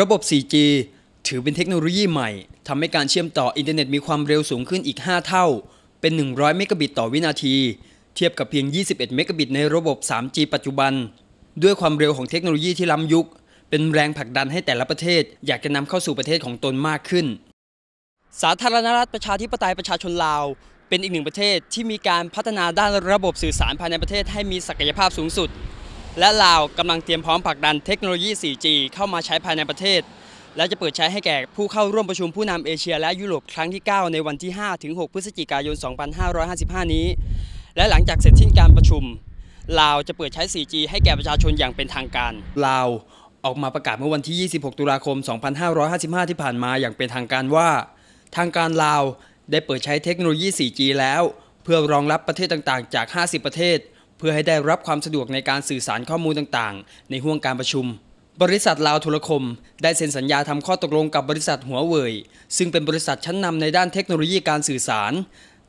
ระบบ 4G ถือเป็นเทคโนโลยีใหม่ทำให้การเชื่อมต่ออินเทอร์เน็ตมีความเร็วสูงขึ้นอีก 5 เท่า เป็น 100 เมกะบิตต่อวินาที เทียบกับเพียง 21 เมกะบิตในระบบ 3G ปัจจุบัน ด้วยความเร็วของเทคโนโลยีที่ล้ำยุค เป็นแรงผลักดันให้แต่ละประเทศ อยากจะนำเข้าสู่ประเทศของตนมากขึ้น สาธารณรัฐประชาธิปไตยประชาชนลาว เป็นอีกหนึ่งประเทศที่มีการพัฒนาด้านระบบสื่อสารภายในประเทศให้มีศักยภาพสูงสุด และลาวกำลังเตรียมพร้อมผลักดันเทคโนโลยี 4G เข้ามาใช้ภายในประเทศ และจะเปิดใช้ให้แก่ผู้เข้าร่วมประชุมผู้นำเอเชียและยุโรปครั้งที่ 9 ในวันที่5ถึง6พฤศจิกายน 2555 นี้ และหลังจากเสร็จสิ้นการประชุมลาวจะเปิดใช้ 4G ให้แก่ประชาชนอย่างเป็นทางการลาวออกมาประกาศเมื่อวันที่ 26 ตุลาคม 2555 ที่ผ่านมาอย่างเป็นทางการว่า ทางการลาวได้เปิดใช้เทคโนโลยี 4G แล้ว เพื่อรองรับประเทศต่างๆ จาก 50 ประเทศ พื่อให้ได้รับความสะดวกในการสื่อสารข้อมูลต่างๆ ในห่วงการประชุม บริษัทลาวโทรคม ได้เซ็นสัญญาทำข้อตกลงกับบริษัทหัวเว่ยซึ่งเป็นบริษัทชั้นนำในด้านเทคโนโลยีการสื่อสาร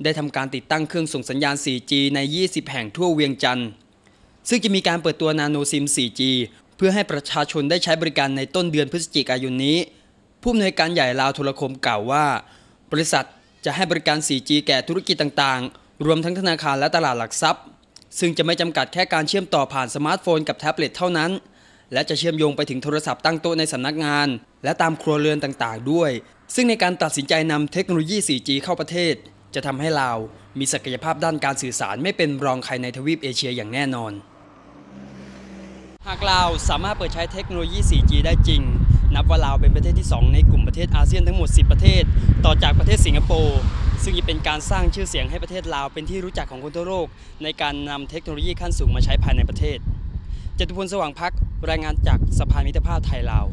ได้ทำการติดตั้งเครื่องส่งสัญญาณ 4G ใน 20 แห่งทั่วเวียงจันทร์ซึ่งจะมีการเปิดตัวนาโนซิม 4G เพื่อให้ประชาชนได้ใช้บริการในต้นเดือนพฤศจิกายนนี้ ผู้อำนวยการใหญ่ลาวโทรคมกล่าวว่า บริษัทจะให้บริการ 4G แก่ธุรกิจต่างๆ รวมทั้งธนาคารและตลาดหลักทรัพย์ ซึ่งจะไม่จำกัดแค่การเชื่อมต่อผ่านสมาร์ทโฟนกับแท็บเล็ตเท่านั้น และจะเชื่อมโยงไปถึงโทรศัพท์ตั้งโต๊ะในสำนักงาน และตามครัวเรือนต่างๆ ด้วย ซึ่งในการตัดสินใจนำเทคโนโลยี 4G เข้าประเทศ จะทำให้ลาวมีศักยภาพด้านการสื่อสารไม่เป็นรองใครในทวีปเอเชียอย่างแน่นอน หากลาวสามารถเปิดใช้เทคโนโลยี 4G ได้จริง นับว่าลาวเป็นประเทศที่ 2 ในกลุ่มประเทศอาเซียนทั้งหมด 10 ประเทศ ต่อจากประเทศสิงคโปร์ ซึ่งจะเป็นการสร้างชื่อเสียงให้ประเทศลาวเป็นที่รู้จักของคนทั่วโลก ในการนำเทคโนโลยีขั้นสูงมาใช้ภายในประเทศจตุพลสว่างพักรายงานจากสะพานมิตรภาพไทยลาว